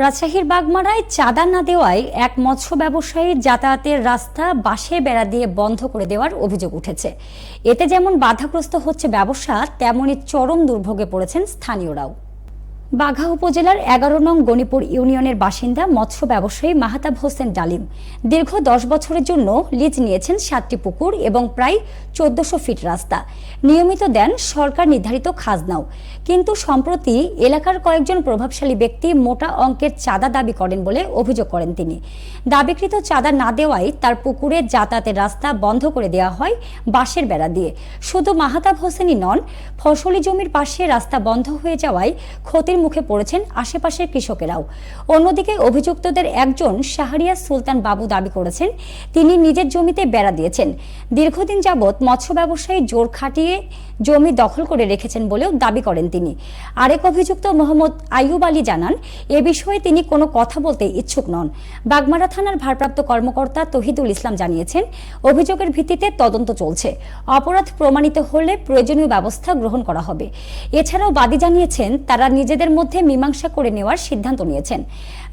রাজশাহীর বাগমারায় চাঁদা না দেওয়ায় এক মৎস্য ব্যবসায়ীর যাতায়াতের রাস্তা বাঁশের বেড়া দিয়ে বন্ধ করে দেওয়ার অভিযোগ উঠেছে। এতে যেমন বাধাগ্রস্ত হচ্ছে ব্যবসা তেমনই চরম দুর্ভোগে পড়েছেন স্থানীয়রাও। বাঘা উপজেলার এগারো নং গণিপুর ইউনিয়নের বাসিন্দা, মৎস্য ব্যবসায়ী মাহাতাব হোসেন ডালিম। দীর্ঘ দশ বছরের জন্য লিজ নিয়েছেন সাতটি পুকুর এবং প্রায় চোদ্দশো ফিট রাস্তা। নিয়মিত দেন সরকার নির্ধারিত খাজনাও। কিন্তু সম্প্রতি এলাকার কয়েকজন প্রভাবশালী ব্যক্তি মোটা অঙ্কের চাঁদা দাবি করেন বলে অভিযোগ করেন তিনি। দাবিকৃত চাঁদা না দেওয়ায় তার পুকুরে যাতায়াতের রাস্তা বন্ধ করে দেওয়া হয় বাঁশের বেড়া দিয়ে। শুধু মাহাতাব হোসেনই নন, ফসলি জমির পাশে রাস্তা বন্ধ হয়ে যাওয়ায় ক্ষতির মুখে পড়েছেন আশেপাশের কৃষকেরাও। অন্যদিকে অভিযুক্তদের একজন শাহরিয়া সুলতান বাবু দাবি করেছেন, তিনি নিজের জমিতে বেড়া দিয়েছেন। দীর্ঘদিন যাবৎ মৎস্য ব্যবসায়ী জোর খাটিয়ে জমি দখল করে রেখেছেন বলেও দাবি করেন তিনি। আরেক অভিযুক্ত মোহাম্মদ আইয়ুব আলী জানান, এ বিষয়ে তিনি কোনো কথা বলতে ইচ্ছুক নন। বাগমারা থানার ভারপ্রাপ্ত কর্মকর্তা তহিদুল ইসলাম জানিয়েছেন, অভিযোগের ভিত্তিতে তদন্ত চলছে। অপরাধ প্রমাণিত হলে প্রয়োজনীয় ব্যবস্থা গ্রহণ করা হবে। এছাড়াও বাদী জানিয়েছেন, তারা নিজেদের মধ্যে মীমাংসা করে নেওয়ার সিদ্ধান্ত নিয়েছেন।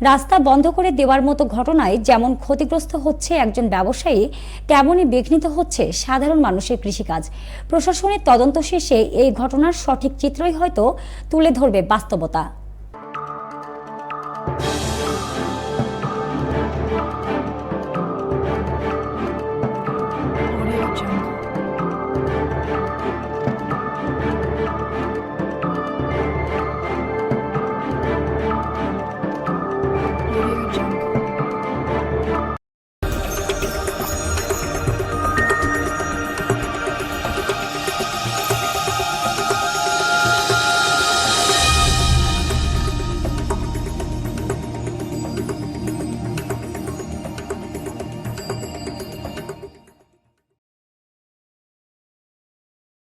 রাস্তা বন্ধ করে দেওয়ার মতো ঘটনায় যেমন ক্ষতিগ্রস্ত হচ্ছে একজন ব্যবসায়ী, তেমনই বিঘ্নিত হচ্ছে সাধারণ মানুষের কৃষিকাজ। প্রশাসনের তদন্ত শেষে এই ঘটনার সঠিক চিত্রই হয়তো তুলে ধরবে বাস্তবতা।